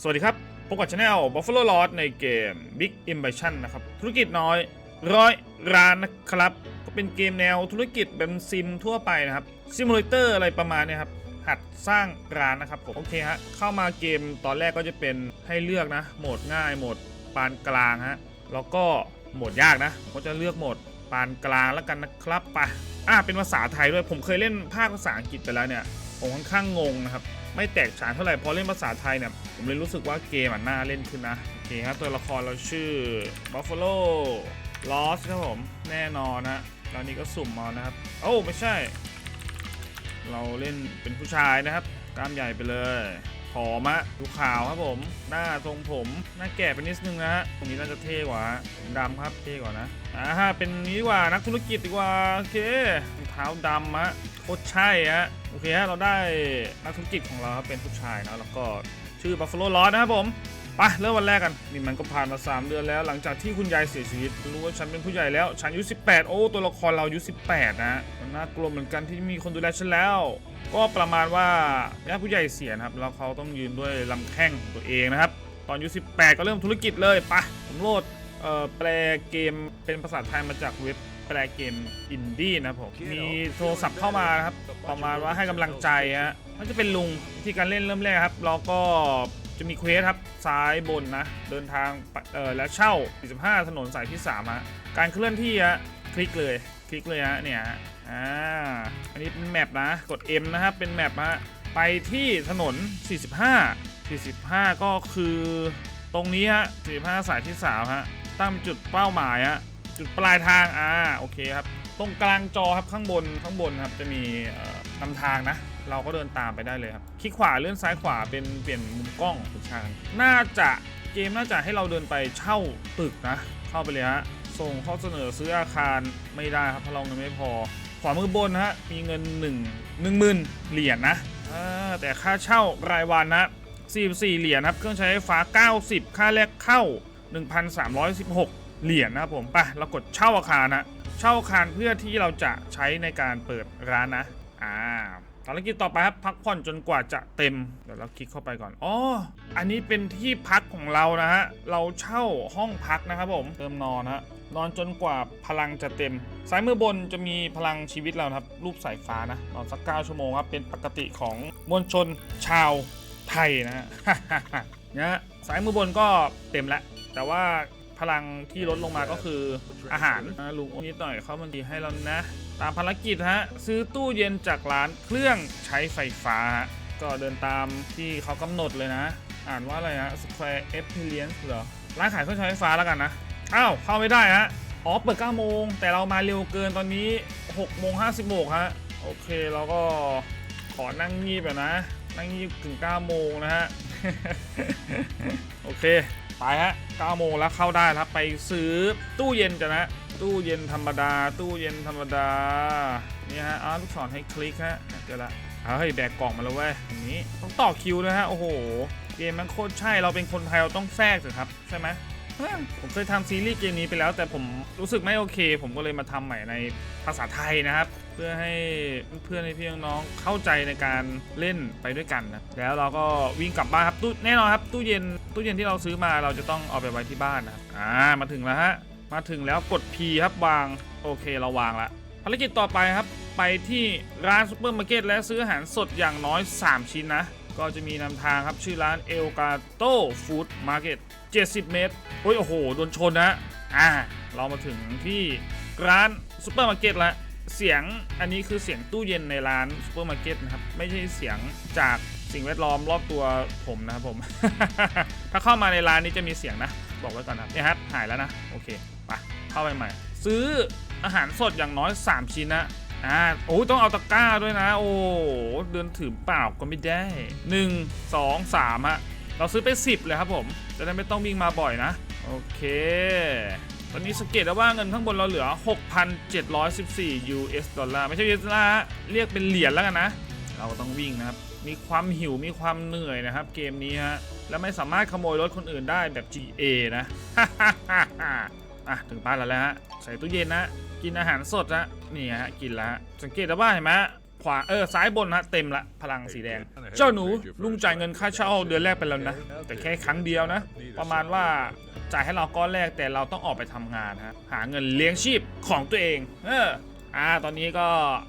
สวัสดีครับ พบกับช anel Buffalo Lord ในเกม Big Invasion นะครับ ธุรกิจน้อยร้อยร้านนะครับ ก็เป็นเกมแนวธุรกิจแบบซิมทั่วไปนะครับซิมูเลเตอร์อะไรประมาณเนี้ยครับ หัดสร้างร้านนะครับผม โอเคฮะ เข้ามาเกมตอนแรกก็จะเป็นให้เลือกนะ โหมดง่าย โหมดปานกลางฮะ แล้วก็โหมดยากนะ ผมก็จะเลือกโหมดปานกลางแล้วกันนะครับไปอ่าเป็นภาษาไทยด้วย ผมเคยเล่นภาคภาษาอังกฤษไปแล้วเนี่ย ผมค่อนข้างงงนะครับ ไม่แตกฉานเท่าไหร่พอเล่นภาษาไทยเนี่ยผมเลยรู้สึกว่าเกมอะน่าเล่นขึ้นนะโอเคครับตัวละครเราชื่อ Buffalo Lost ครับผมแน่นอนนะตอนนี้ก็สุ่มมานะครับโอ้ไม่ใช่ เราเล่นเป็นผู้ชายนะครับกล้ามใหญ่ไปเลยผอมอะดูขาวครับผม หน้าทรงผม หน้าแก่ไปนิดนึงนะฮะตรงนี้น่าจะเท่กว่าผมดำครับเท่กว่านะอ่าฮะเป็นนี้กว่านักธุรกิจดีกว่าโอเครองเท้าดำฮะโคตรใช่ฮะ โอเคฮะเราได้นักธุรกิจของเราครับเป็นผู้ชายนะแล้วก็ชื่อ Buffalo Lost นะครับผมไปเริ่มวันแรกกันนี่มันก็ผ่านมา 3 เดือนแล้ว หลังจากที่คุณยายเสียชีวิตรู้ว่าฉันเป็นผู้ใหญ่แล้วฉันอายุ18 โอ้ตัวละครเราอายุ18 นะมันน่ากลัวเหมือนกันที่มีคนดูแลฉันแล้ว ก็ประมาณว่าญาติผู้ใหญ่เสียนะครับแล้วเขาต้องยืนด้วยลำแข้งของตัวเองนะครับ ตอนอายุ18 ก็เริ่มธุรกิจเลยไปผมโหลดเอ่อแปลเกมเป็นภาษาไทยมาจากเว็บ แปลเกมอินดี้นะครับผมมีโทรศัพท์เข้ามานะครับประมาณว่าให้กำลังใจฮะมันจะเป็นลุงที่การเล่นเริ่มแรกครับเราก็จะมีเควสครับซ้ายบนนะ เดินทางไปเออและเช่า 45 ถนนสายที่3ฮะการเคลื่อนที่ฮะคลิกเลยคลิกเลยฮะเนี่ยฮะอ่าอันนี้เป็นแมปนะกด M นะครับเป็นแมปฮะไปที่ถนน 45 45 ก็คือตรงนี้ฮะ45 สายที่3ฮะตั้งเป็นจุดเป้าหมายฮะ จุดปลายทางอ่าโอเคครับ ตรงกลางจอครับข้างบนข้างบนครับจะมีนำทางนะ เราก็เดินตามไปได้เลยครับคลิกขวาเลื่อนซ้ายขวาเป็นเปลี่ยนมุมกล้องคุณชางน่าจะเกมน่าจะให้เราเดินไปเช่าตึกนะ เข้าไปเลยฮะส่งข้อเสนอซื้ออาคารไม่ได้ครับพราะเงินไม่พอ ขวามือบนนะฮะมีเงิน1 1 0,000เหรียญนะแต่ค่าเช่ารายวันนะ44 เหรียญครับ เครื่องใช้ไฟฟ้า 90 ค่าแรกเข้า 1,316 เหรียญนะครับผมไปเรากดเช่าอาคารนะเช่าอาคารเพื่อที่เราจะใช้ในการเปิดร้านนะอ่าภารกิจต่อไปครับพักผ่อนจนกว่าจะเต็มเดี๋ยวเราคลิกเข้าไปก่อนอ๋ออันนี้เป็นที่พักของเรานะฮะเราเช่าห้องพักนะครับผมเติมนอนฮะนอนจนกว่าพลังจะเต็มซ้ายมือบนจะมีพลังชีวิตเราครับ รูปสายฟ้านะนอนสัก 9 ชั่วโมงครับ เป็นปกติของมวลชนชาวไทยนะฮะนะฮะซ้ายมือบนก็เต็มแล้วแต่ว่า พลังที่ลดลงมาก็คืออาหารลุงนิดหน่อยเขามันดีให้เรานะ ตามภารกิจฮะ ซื้อตู้เย็นจากร้านเครื่องใช้ไฟฟ้า ก็เดินตามที่เขากำหนดเลยนะ อ่านว่าอะไรฮะ Square Experience เหรอ ร้านขายเครื่องใช้ไฟฟ้าแล้วกันนะ อ้าว เข้าไม่ได้ฮะ อ๋อ เปิด9โมง แต่เรามาเร็วเกินตอนนี้6โมง56ฮะ โอเคเราก็ขอนั่งงีบแบบนะ นั่งงีบถึง9โมงนะฮะ โอเค ไปฮะ9โมงแล้วเข้าได้ครับไปซื้อตู้เย็นกันนะ ตู้เย็นธรรมดา ตู้เย็นธรรมดา นี่ฮะอ้าลูกศรให้คลิกฮะเจอละเฮ้ยแบกกล่องมาแล้วเว้ยนี้ต้องต่อคิวนะฮะ โอ้โห เกมมันโคตรใช่เราเป็นคนไทยเราต้องแทรกสิครับ ใช่ไหม ผมเคยทำซีรีส์เกมนี้ไปแล้ว แต่ผมรู้สึกไม่โอเค ผมก็เลยมาทำใหม่ในภาษาไทยนะครับ เพื่อให้เพื่อนๆให้พี่น้องเข้าใจในการเล่นไปด้วยกันนะแล้วเราก็วิ่งกลับบ้านครับตู้แน่นอนครับตู้เย็นตู้เย็นที่เราซื้อมาเราจะต้องเอาไปไว้ที่บ้านนะครับอ่ามาถึงแล้วฮะมาถึงแล้วกด P ครับวางโอเคเราวางละภารกิจต่อไปครับไปที่ร้านซูเปอร์มาร์เก็ตและซื้ออาหารสดอย่างน้อย 3 ชิ้นนะ ก็จะมีนำทางครับชื่อร้านเอลกาโต้ฟู้ดมาร์เก็ต70 เมตรโอ้ยโอ้โหโดนชนนะอ่าเรามาถึงที่ร้านซูเปอร์มาร์เก็ตล้วเสียงอันนี้คือเสียงตู้เย็นในร้านซูเปอร์มาร์เก็ตนะครับ ไม่ใช่เสียงจากสิ่งแวดล้อมรอบตัวผมนะครับผม ถ้าเข้ามาในร้านนี้จะมีเสียงนะ บอกไว้ก่อนนะเนี่ยครับหายแล้วนะ โอเคไปเข้าไปใหม่ ซื้ออาหารสดอย่างน้อย 3 ชิ้นนะ อ่าโอ้ยต้องเอาตะกร้าด้วยนะ โอ้เดินถือเปล่าก็ไม่ได้1 2 3ฮะเราซื้อไป10เลยครับผม จะได้ไม่ต้องวิ่งมาบ่อยนะ โอเค ตอนนี้สังเกตได้ว่าเงินข้างบนเราเหลือ 6,714 US ดอลลาร์ไม่ใช่ US ดอลลาร์เรียกเป็นเหรียญแล้วกันนะ เราก็ต้องวิ่งนะครับ มีความหิวมีความเหนื่อยนะครับ เกมนี้ฮะ และไม่สามารถขโมยรถคนอื่นได้แบบ GA นะ อะถึงบ้านแล้วแหละฮะใส่ตู้เย็นนะกินอาหารสดนะนี่ฮะกินแล้วฮะสังเกตได้ว่าเห็นไหมขวาเออซ้ายบนฮะเต็มละพลังสีแดง เจ้าหนูลุงจ่ายเงินค่าเช่าเดือนแรกไปแล้วนะ แต่แค่ครั้งเดียวนะ ประมาณว่าจ่ายให้เราก้อนแรกแต่เราต้องออกไปทำงานฮะหาเงินเลี้ยงชีพของตัวเอง เอออ่าตอนนี้ก็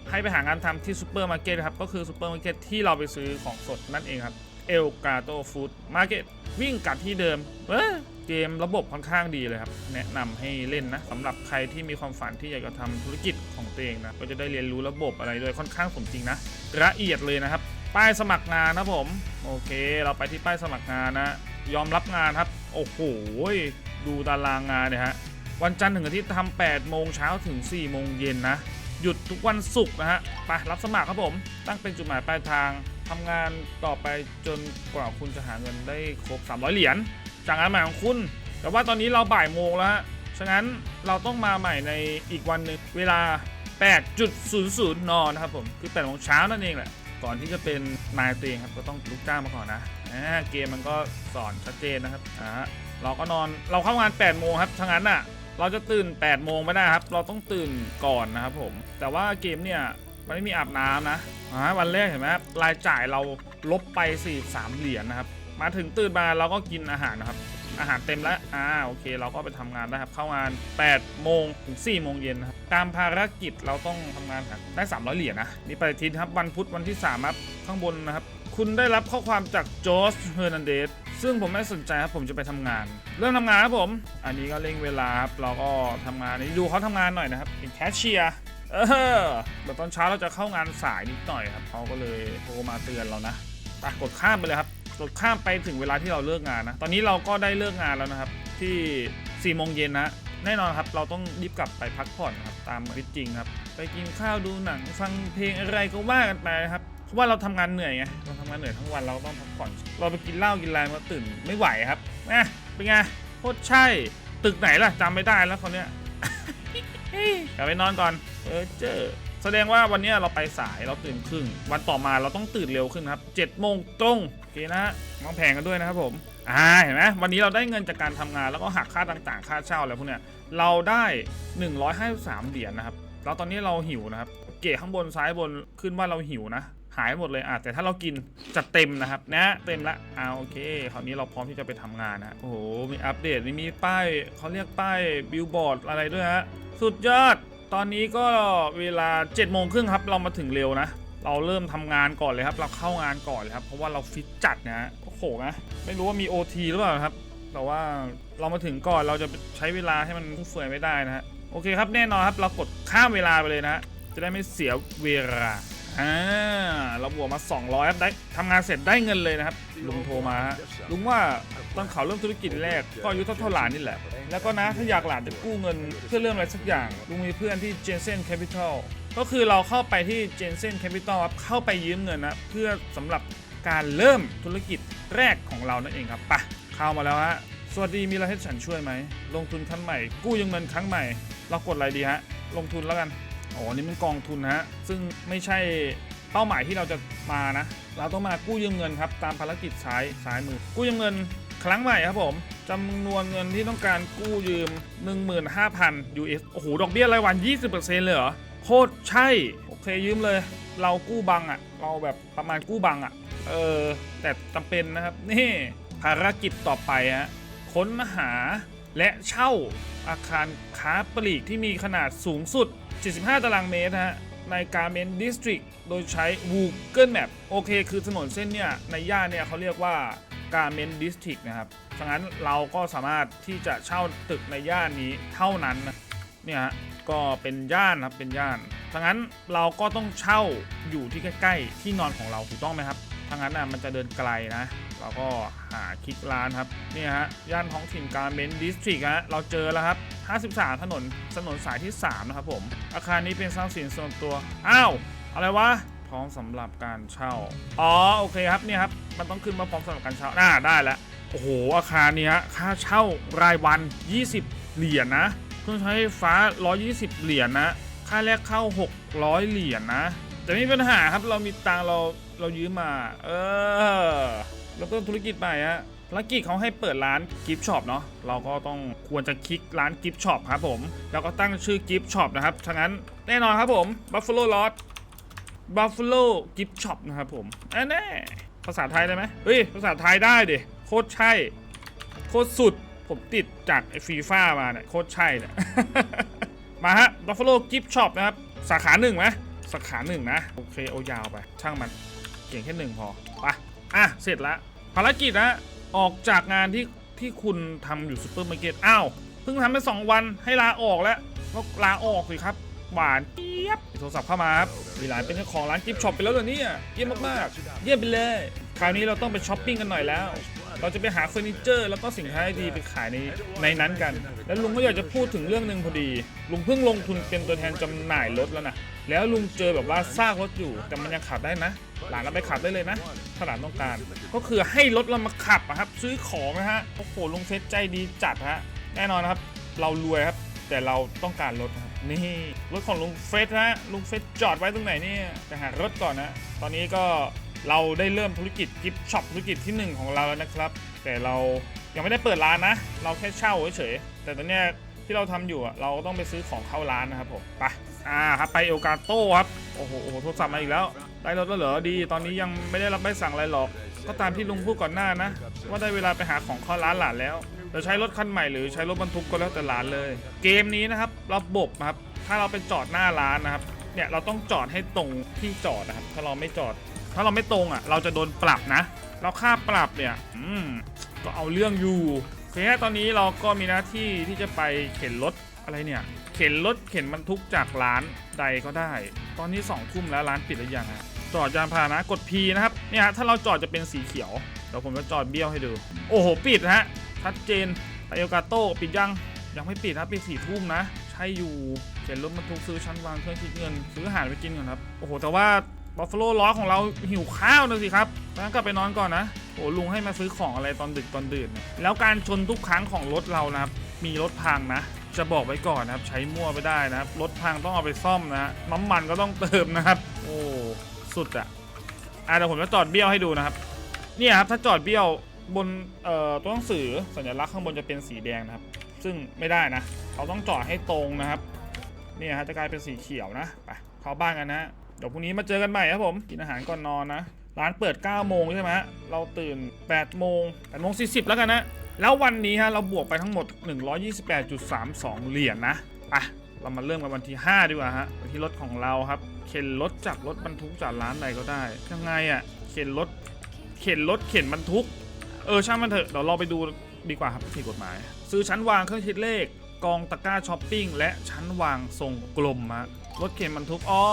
ให้ไปหางานทำที่ซูเปอร์มาร์เก็ตครับ ก็คือซูเปอร์มาร์เก็ตที่เราไปซื้อของสดนั่นเองครับเอลกาโตฟู้ดมาร์เก็ตวิ่งกลับที่เดิมเออ เกมระบบค่อนข้างดีเลยครับ แนะนำให้เล่นนะสำหรับใครที่มีความฝันที่อยากจะทำธุรกิจของตัวเองนะก็จะได้เรียนรู้ระบบอะไรด้วยค่อนข้างสมจริงนะละเอียดเลยนะครับ ป้ายสมัครงานนะผมโอเค เราไปที่ป้ายสมัครงานนะ ยอมรับงานครับ โอ้โหดูตารางงานเนี่ยฮะวันจันทร์ถึงอาทิตย์ทำ8โมงเช้าถึง 4 โมงเย็นนะ หยุดทุกวันศุกร์นะฮะไปรับสมัครครับผมตั้งเป็นจุดหมายปลายทางทำงานต่อไปจนกว่าคุณจะหาเงินได้ครบ 300 เหรียญ จากงานใหม่ของคุณ แต่ว่าตอนนี้เราบ่ายโมงแล้วฮะ ฉะนั้นเราต้องมาใหม่ในอีกวันหนึ่งเวลา 8.00 นนะครับผม คือ8โมงเช้านั่นเองแหละ ก่อนที่จะเป็นนายตัวเองครับ ก็ต้องลุกจ้างมาก่อนนะอ่าเกมมันก็สอนชัดเจนนะครับ อ่า เราก็นอน เราเข้างาน8โมงครับทั้งนั้นอะ เราจะตื่น8โมงไม่ได้ครับ เราต้องตื่นก่อนนะครับผม แต่ว่าเกมเนี่ยมันไม่มีอาบน้ำนะ อ่า วันแรกเห็นไหมครับรายจ่ายเราลบไป43เหรียญนะครับ มาถึงตื่นมาเราก็กินอาหารนะครับ อาหารเต็มแล้วอ่าโอเค เราก็ไปทำงานได้ครับ เข้างาน8โมงถึง4โมงเย็นนะครับตามภารกิจเราต้องทำงานครับได้ 300 เหรียญนะนี่ปฏิทินครับวันพุธวันที่3ครับข้างบนนะครับ คุณได้รับข้อความจากจอร์จเฮอร์นันเดสซึ่งผมไม่สนใจครับผมจะไปทำงาน เริ่มทำงานครับผม อันนี้ก็เร่งเวลาครับเราก็ทำงานนี่ดูเขาทำงานหน่อยนะครับเป็นแคชเชียร์เออเดี๋ยวตอนเช้าเราจะเข้างานสายนิดหน่อยครับเขาก็เลยโทรมาเตือนเรานะไปกดข้ามไปเลยครับ ข้ามไปถึงเวลาที่เราเลิกงานนะ ตอนนี้เราก็ได้เลิกงานแล้วนะครับ ที่4โมงเย็นนะ แน่นอนครับ เราต้องรีบกลับไปพักผ่อนครับ ตามวิจริงครับ ไปกินข้าวดูหนัง ฟังเพลงอะไรก็ว่ากันไปนะครับ เพราะว่าเราทำงานเหนื่อยไง เราทำงานเหนื่อยทั้งวันเราต้องพักผ่อน เราไปกินเหล้ากินอะไรมาตื่นไม่ไหวครับนะเป็นไง โคตรใช่ ตึกไหนล่ะจำไม่ได้แล้วคนเนี้ยกลับไปนอนก่อน เออเจอแสดงว่าวันเนี้ยเราไปสายเราตื่นครึ่ง วันต่อมาเราต้องตื่นเร็วขึ้นครับ7โมงตรง เคนะมองแผงกันด้วยนะครับผมอ่าเห็นไหมวันนี้เราได้เงินจากการทำงานแล้วก็หักค่าต่างๆ ค่าเช่าอะไรพวกเนี้ยเราได้ 153 เหรียญนะครับแล้วตอนนี้เราหิวนะครับ เกะข้างบนซ้ายบนขึ้นว่าเราหิวนะหายหมดเลยอะแต่ถ้าเรากินจะเต็มนะครับนะเต็มละอ่าโอเคคราวนี้เราพร้อมที่จะไปทำงานนะโอ้โหมีอัปเดตมีมีป้ายเขาเรียกป้ายบิลบอร์ดอะไรด้วยฮะสุดยอดตอนนี้ก็เวลา7จ็ดโมงครึ่งครับ เรามาถึงเร็วนะ เราเริ่มทำงานก่อนเลยครับ เราเข้างานก่อนเลยครับ เพราะว่าเราฟิตจัดนะฮะโอ้โหนะไม่รู้ว่ามี OT หรือเปล่าครับ แต่ว่าเรามาถึงก่อนเราจะใช้เวลาให้มันฟุ่มเฟือยไม่ได้นะฮะโอเคครับแน่นอนครับเรากดข้ามเวลาไปเลยนะฮะจะได้ไม่เสียเวลาอ่าเราบวกมา 200ครับได้ทำงานเสร็จได้เงินเลยนะครับ ลุงโทรมาฮะลุงว่าตอนเขาเริ่มธุรกิจแรก ก็อายุเท่าเท่าหลานนี่แหละ แล้วก็นะถ้าอยากหลานจะกู้เงินเพื่อเริ่มอะไรสักอย่าง ลุงมีเพื่อนที่ Jensen Capital ก็คือเราเข้าไปที่ Jensen Capital ครับเข้าไปยืมเงินนะเพื่อสำหรับการเริ่มธุรกิจแรกของเรานั่นเองครับปะเข้ามาแล้วฮะสวัสดีมีอะไรให้ฉันช่วยไหมลงทุนครั้งใหม่ กู้ยืมเงินครั้งใหม่ เรากดอะไรดีฮะลงทุนแล้วกันอ๋อนี่มันกองทุนฮะซึ่งไม่ใช่เป้าหมายที่เราจะมานะ เราต้องมากู้ยืมเงินครับตามภารกิจซ้ายซ้ายมือ กู้ยืมเงินครั้งใหม่ครับผมจำนวนเงินที่ต้องการกู้ยืม 15,000 US โอ้โหดอกเบี้ยรายวัน 20%เลยเหรอ โคตรใช่ โอเคยืมเลย เรากู้บังอะ่ะ เราแบบประมาณกู้บังอะ่ะ เออ แต่จำเป็นนะครับ นี่ภารกิจต่อไปฮะค้นหาและเช่าอาคารค้าปลีกที่มีขนาดสูงสุด 75 ตารางเมตรฮะในการเมนดิสตริกโดยใช้ Google Map โอเค คือถนนเส้นเนี่ยในย่านเนี่ยเขาเรียกว่าการเมนดิสตริกนะครับดังนั้นเราก็สามารถที่จะเช่าตึกในย่านนี้เท่านั้นนะเนี่ยฮะ ก็เป็นย่านครับเป็นย่านดังนั้นเราก็ต้องเช่าอยู่ที่ใกล้ๆ ที่นอนของเราถูกต้องไหมครับถ้างั้นนะมันจะเดินไกลนะ เราก็หาคลิกร้านครับนี่ฮะย่านท้องถิ่นการเมนดิสตริกฮะเราเจอแล้วครับ 53 ถนนถนนสายที่ 3 นะครับผม อาคารนี้เป็นทรัพย์สินส่วนตัว อ้าว อะไรวะ พร้อมสำหรับการเช่า อ๋อ โอเคครับเนี่ยครับ มันต้องขึ้นมาพร้อมสำหรับการเช่าอ่าได้แล้ว โอ้โห อาคารนี้ฮะค่าเช่ารายวัน 20 เหรียญนะ เครื่องใช้ไฟฟ้า 120 เหรียญนะค่าแรกเข้า 600 เหรียญนะ แต่ไม่มีปัญหาครับเรามีตังเราเรายืมมา เออแล้วต้นธุรกิจใหม่ฮะภารกิจเขาให้เปิดร้านกิฟต์ช็อปเนาะเราก็ต้องควรจะคลิกร้านกิฟต์ช็อปครับผม แล้วก็ตั้งชื่อกิฟต์ช็อปนะครับฉะนั้นแน่นอนครับผม Buffalo Lodge Buffalo Gift Shop นะครับผมอันแน่ภาษาไทยได้ไหมเฮ้ยภาษาไทยได้ดิโคตรใช่ โคตรสุด ผมติดจากฟีฟ่ามาเนี่ยโคตรใช่เนี่ยมาฮะ Buffalo Gift Shop นะครับ สาขาหนึ่งไหมสาขาหนึ่งนะ โอเคเอายาวไป ช่างมันเก่งแค่หนึ่งพอไปอะ เสร็จละภารกิจนะออกจากงานที่ที่คุณทำอยู่ซูเปอร์มาร์เก็ตอ้าว เพิ่งทำไปสองวันให้ลาออกแล้วก็ลาออกสิครับ หวานเจี๊ยบโทรศัพท์เข้ามาครับมีหลานเป็นเจ้าของร้านกิฟช็อปไปแล้วเหรอเนี่ยเยี่ยมมากๆ เยี่ยมไปเลย คราวนี้เราต้องไปช้อปปิ้งกันหน่อยแล้ว เราจะไปหาเฟอร์นิเจอร์ แล้วก็สินค้าดีไปขายในในนั้นกัน แล้วลุงก็อยากจะพูดถึงเรื่องหนึ่งพอดี ลุงเพิ่งลงทุนเป็นตัวแทนจำหน่ายรถแล้วนะ แล้วลุงเจอแบบว่าซากรถอยู่ แต่มันยังขับได้นะ หลานเราไปขับได้เลยนะ ถ้าหลานต้องการ ก็คือให้รถเรามาขับอะครับ ซื้อของนะฮะ โอ้โห ลุงเฟซใจดีจัดฮะ แน่นอนนะครับ เรารวยครับ แต่เราต้องการรถครับนี่รถของลุงเฟสฮะลุงเฟสจอดไว้ตรงไหนเนี่ยไปหารถก่อนนะ ตอนนี้ก็ เราได้เริ่มธุรกิจกิฟต์ช็อปธุรกิจที่หนึ่งของเราแล้วนะครับ แต่เรายังไม่ได้เปิดร้านนะ เราแค่เช่าเฉยๆแต่ตอนเนี้ยที่เราทำอยู่อะเราต้องไปซื้อของเข้าร้านนะครับผมไปอ่าครับไปเอลกาโต้ครับโอ้โหโอ้โหโทรศัพท์มาอีกแล้ว ได้รถแล้วเหรอดี ตอนนี้ยังไม่ได้รับใบสั่งอะไรหรอก ก็ตามที่ลุงพูดก่อนหน้านะ ว่าได้เวลาไปหาของเข้าร้านหลานแล้วจะใช้รถคันใหม่หรือใช้รถบรรทุกก็แล้วแต่หลานเลย เกมนี้นะครับระบบนะครับถ้าเราไปจอดหน้าร้านนะครับเนี่ยเราต้องจอดให้ตรงที่จอดนะครับ ถ้าเราไม่จอด ถ้าเราไม่ตรงอะ เราจะโดนปรับนะ เราค่าปรับเนี่ย อืม ก็เอาเรื่องอยู่โอเคตอนนี้เราก็มีหน้าที่ที่จะไปเข็นรถอะไรเนี่ย เข็นรถเข็นบรรทุกจากร้านใดก็ได้ ตอนนี้สองทุ่มแล้วร้านปิดหรือยังฮะจอดยานพาหนะกด P นะครับ เนี่ยถ้าเราจอดจะเป็นสีเขียว เดี๋ยวผมจะจอดเบี้ยวให้ดู โอ้โห ปิดฮะ ชัดเจนไอโอกาโต้ปิดยัง ยังไม่ปิดนะปิดสี่ทุ่มนะ ใช่อยู่ เข็นรถบรรทุกซื้อชั้นวางเครื่องคิดเงิน ซื้ออาหารไปกินก่อนครับ โอ้โห แต่ว่า บัฟฟาโลล้อของเราหิวข้าวนะสิครับงั้นกลับไปนอนก่อนนะโอ้ลุงให้มาซื้อของอะไรตอนดึกตอนดื่นแล้วการชนทุกครั้งของรถเรานะครับมีรถพังนะ จะบอกไว้ก่อนนะครับ ใช้มั่วไม่ได้นะครับรถพังต้องเอาไปซ่อมนะฮะน้ำมันก็ต้องเติมนะครับ โอ้สุดอะอะเดี๋ยวผมจะจอดเบี้ยวให้ดูนะครับเนี่ยครับถ้าจอดเบี้ยวบนเอ่อตัวหนังสือสัญลักษณ์ข้างบนจะเป็นสีแดงนะครับ ซึ่งไม่ได้นะ เราต้องจอดให้ตรงนะครับเนี่ยฮะจะกลายเป็นสีเขียวนะไปเข้าบ้านกันนะ เดี๋ยวพรุ่งนี้มาเจอกันใหม่ครับผม กินอาหารก่อนนอนนะ ร้านเปิด 9 โมงใช่ไหมฮะเราตื่น 8 โมง8โมง40 แล้วกันนะ แล้ววันนี้ฮะเราบวกไปทั้งหมด 128.32 เหรียญนะไปเรามาเริ่มกันวันที่ 5 ดีกว่าฮะวันที่รถของเราครับ เข็นรถจากรถบรรทุกจากร้านใดก็ได้ยังไงอะ่ะเข็นรถเข็นรถเข็นบรรทุก เออช่างมันเถอะเดี๋ยวเราไปดูดีกว่าครับผิดกฎหมาย ซื้อชั้นวางเครื่องคิดเลข กองตะกร้าช้อปปิ้งและชั้นวางทรงกลมฮะ รถเข็นบรรทุก อ๋อ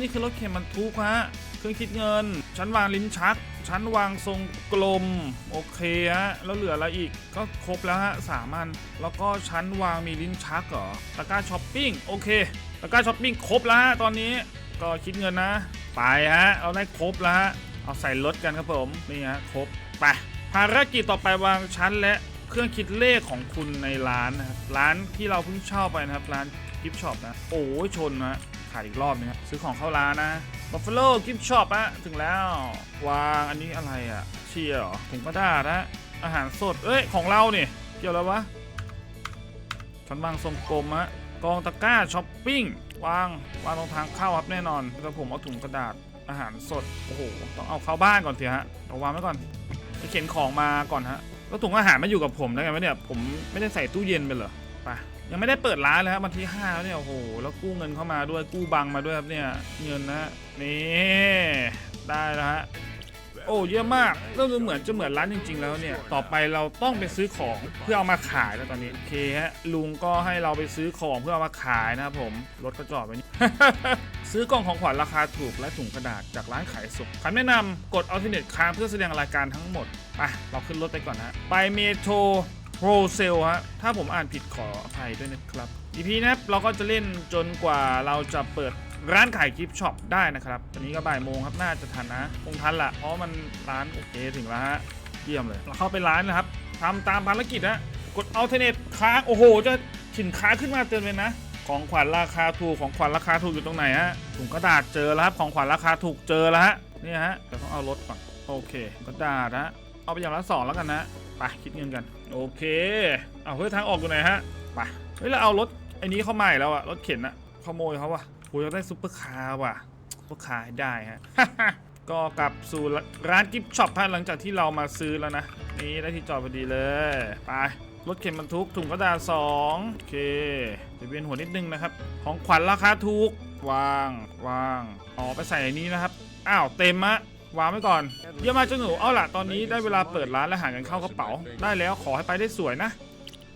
นี่คือรถเข็นบรรทุกฮะ เครื่องคิดเงิน ชั้นวางลิ้นชัก ชั้นวางทรงกลม โอเคฮะ แล้วเหลืออะไรอีก ก็ครบแล้วฮะสามัน แล้วก็ชั้นวางมีลิ้นชักเหรอ ตะกร้าช้อปปิ้ง โอเค ตะกร้าช้อปปิ้งครบแล้วฮะตอนนี้ ก็คิดเงินนะ ไปฮะ เอาได้ครบแล้วฮะ เอาใส่รถกันครับผม นี่ฮะ ครบ ไป ภารกิจต่อไปวางชั้นและเครื่องคิดเลขของคุณในร้านนะครับ ร้านที่เราเพิ่งเช่าไปนะครับ ร้าน กิฟช็อปนะ โอ้ยชนนะขาดอีกรอบนึงครับซื้อของเข้าร้านนะ Buffalo Gift Shop อะถึงแล้ว วางอันนี้อะไรอะเชียร์เหรอถุงกระดาษนะอาหารสด เอ้ย ของเราเนี่ยเกี่ยวแล้ววะชั้นวางทรงกลมฮะกองตะกร้าช้อปปิ้งวางวางตรงทางเข้าครับแน่นอนแล้วผมเอาถุงกระดาษอาหารสดโอ้โหต้องเอาเข้าบ้านก่อนสิฮะเอาวางไว้ก่อนไปเข็นของมาก่อนฮะแล้วถุงอาหารมาอยู่กับผมได้ไงวะเนี่ยผมไม่ได้ใส่ตู้เย็นไปเหรอไป ยังไม่ได้เปิดร้านเลยครับวันที่ห้าแล้วเนี่ยโอ้โหแล้วกู้เงินเข้ามาด้วยกู้บังมาด้วยครับเนี่ยเงินนะนี่ได้แล้วฮะโอ้เยอะมากเริ่มดูเหมือนจะเหมือนร้านจริง ๆ แล้วเนี่ยต่อไปเราต้องไปซื้อของเพื่อเอามาขายแล้วตอนนี้โอเคฮะลุงก็ให้เราไปซื้อของเพื่อเอามาขายนะครับผมรถก็จอดไว้นี่ ซื้อกล่องของขวัญราคาถูกและถุงกระดาษจากร้านขายส่งคำแนะนำกดอัลเทอร์เนทค้างเพื่อแสดงรายการทั้งหมดไปเราขึ้นรถไปก่อนนะไปเมโทร โรเซลฮะ ถ้าผมอ่านผิดขออภัยด้วยนะครับ EP นะครับเราก็จะเล่นจนกว่าเราจะเปิดร้านขายกิฟช็อปได้นะครับตอนนี้ก็บ่ายโมงครับ น่าจะทันนะ คงทันละเพราะมันร้านโอเคถึงแล้วฮะ เยี่ยมเลย เราเข้าไปร้านนะครับทำตามภารกิจนะ กดอัลเทเนทค้างโอ้โห จะสินค้าขึ้นมาเตือนเลยนะ ของขวัญราคาถูก ของขวัญราคาถูกอยู่ตรงไหนฮะ ถุงกระดาษเจอแล้วครับ ของขวัญราคาถูกเจอแล้วฮะ นี่ฮะเดี๋ยวต้องเอารถก่อน โอเค กระดาษนะเอาไปอย่างละสองแล้วกันนะ ไปคิดเงินกัน โอเคเอาเฮ้ยทางออกอยู่ไหนฮะไปเฮ้ยเราเอารถไอ้นี้เข้ามาอีกแล้วอะรถเข็นอะขโมยเขาว่ะโอ้ยเราได้ซุปเปอร์คาร์ว่ะลูกค้าให้ได้ฮะก็กลับสู่ร้านกิฟต์ช็อปฮะหลังจากที่เรามาซื้อแล้วนะนี่ได้ที่จอดพอดีเลยไปรถเข็นบรรทุกถุงกระดาษสองโอเคจะเวียนหัวนิดนึงนะครับ ของขวัญราคาถูกวางวางอ๋อไปใส่ในนี้นะครับ อ้าว เต็มอะ วางไว้ก่อน เยี่ยมมากเจ้าหนูเอาล่ะตอนนี้ได้เวลาเปิดร้านและหาเงินเข้ากระเป๋า ได้แล้วขอให้ไปได้สวยนะ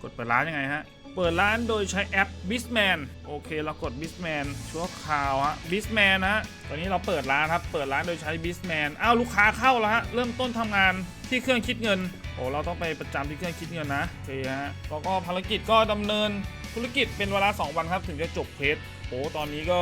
กดเปิดร้านยังไงฮะ เปิดร้านโดยใช้แอป Bizman โอเคเรากด Bizman ชั่วคราวฮะ Bizman นะตอนนี้เราเปิดร้านครับ เปิดร้านโดยใช้ Bizman อ้าวลูกค้าเข้าแล้วฮะ เริ่มต้นทำงานที่เครื่องคิดเงิน โอ้เราต้องไปประจำที่เครื่องคิดเงินนะโอเคฮะแล้วก็ภารกิจก็ดำเนินธุรกิจเป็นเวลา 2 วันครับ ถึงจะจบเพจโอ้ตอนนี้ก็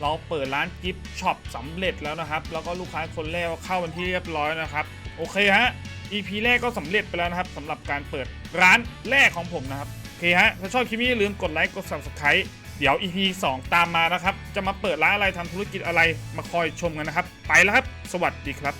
เราเปิดร้านกิฟต์ช็อปสำเร็จแล้วนะครับ แล้วก็ลูกค้าคนแรกเข้าวันที่เรียบร้อยนะครับ โอเคฮะ EP แรกก็สำเร็จไปแล้วนะครับสำหรับการเปิดร้านแรกของผมนะครับ โอเคฮะ ถ้าชอบคลิปนี้อย่าลืมกดไลค์ กด subscribe เดี๋ยว EP 2 ตามมานะครับ จะมาเปิดร้านอะไรทำธุรกิจอะไรมาคอยชมกันนะครับ ไปแล้วครับ สวัสดีครับ